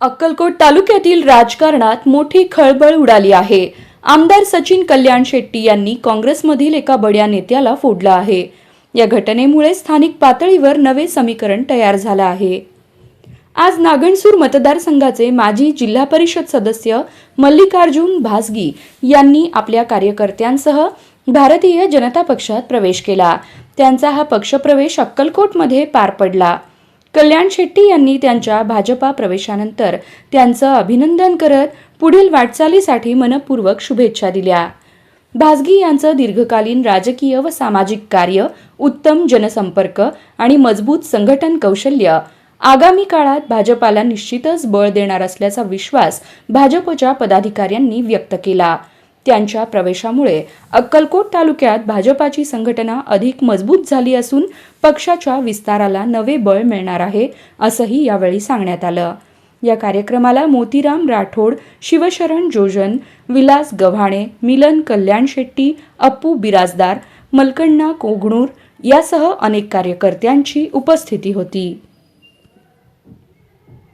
अक्कलकोट तालुक्यातील राजकारणात मोठी खळबळ उडाली आहे. आमदार सचिन कल्याण शेट्टी यांनी काँग्रेसमधील एका बड्या नेत्याला फोडलं आहे. या घटनेमुळे स्थानिक पातळीवर नवे समीकरण तयार झालं आहे. आज नागणसूर मतदारसंघाचे माजी जिल्हा परिषद सदस्य मल्लिकार्जुन भासगी यांनी आपल्या कार्यकर्त्यांसह भारतीय जनता पक्षात प्रवेश केला. त्यांचा हा पक्षप्रवेश अक्कलकोटमध्ये पार पडला. कल्याण शेट्टी यांनी त्यांच्या भाजपा प्रवेशानंतर त्यांचं अभिनंदन करत पुढील वाटचालीसाठी मनपूर्वक शुभेच्छा दिल्या. भासगी यांचं दीर्घकालीन राजकीय व सामाजिक कार्य उत्तम जनसंपर्क आणि मजबूत संघटन कौशल्य आगामी काळात भाजपाला निश्चितच बळ देणार असल्याचा विश्वास भाजपच्या पदाधिकाऱ्यांनी व्यक्त केला. त्यांच्या प्रवेशामुळे अक्कलकोट तालुक्यात भाजपाची संघटना अधिक मजबूत झाली असून पक्षाच्या विस्ताराला नवे बळ मिळणार आहे असंही यावेळी सांगण्यात आलं. या कार्यक्रमाला मोतीराम राठोड शिवशरण जोजन विलास गव्हाणे मिलन कल्याण शेट्टी अप्पू बिराजदार मलकण्णा कोगणूर यासह अनेक कार्यकर्त्यांची उपस्थिती होती.